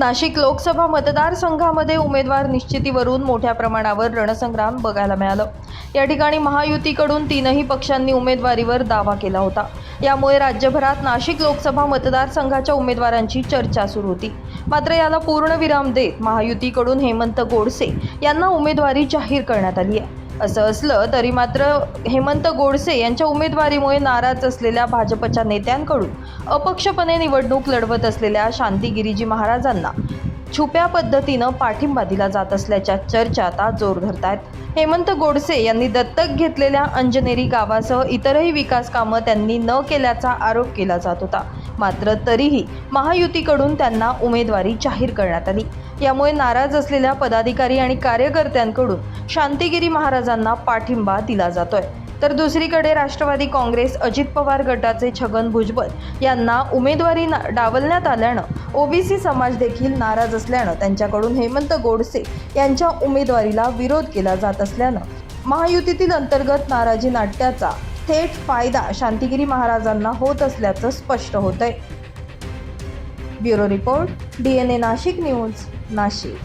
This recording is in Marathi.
नाशिक लोकसभा मतदारसंघामध्ये उमेदवार निश्चितीवरून मोठ्या प्रमाणावर रणसंग्राम बघायला मिळालं. या ठिकाणी महायुतीकडून तीनही पक्षांनी उमेदवारीवर दावा केला होता. यामुळे राज्यभरात नाशिक लोकसभा मतदारसंघाच्या उमेदवारांची चर्चा सुरू होती. मात्र याला पूर्णविराम देत महायुतीकडून हेमंत गोडसे यांना उमेदवारी जाहीर करण्यात आली आहे. असं असलं तरी मात्र हेमंत गोडसे यांच्या उमेदवारीमुळे नाराज असलेल्या भाजपच्या नेत्यांकडून अपक्षपणे निवडणूक लढवत असलेल्या शांतीगिरीजी महाराजांना छुप्या पद्धतीनं पाठिंबा दिला जात असल्याच्या चर्चा आता जोर धरत आहेत हेमंत गोडसे यांनी दत्तक घेतलेल्या अंजनेरी गावासह इतरही विकास कामं त्यांनी न केल्याचा आरोप केला जात होता. मात्र तरीही महायुतीकडून त्यांना उमेदवारी जाहीर करण्यात आली. यामुळे नाराज असलेल्या पदाधिकारी आणि कार्यकर्त्यांकडून शांतिगिरी महाराजांना पाठिंबा दिला जातोय. तर दुसरीकडे राष्ट्रवादी काँग्रेस अजित पवार गटाचे छगन भुजबळ यांना उमेदवारी ना- डावलण्यात आल्यानं ओबीसी समाज देखील नाराज असल्यानं त्यांच्याकडून हेमंत गोडसे यांच्या उमेदवारीला विरोध केला जात असल्यानं महायुतीतील अंतर्गत नाराजी नाट्याचा थेट फायदा शांतिगिरी महाराजांना होत असल्याचं स्पष्ट होतंय. Bureau report D N A Nashik news Nashik.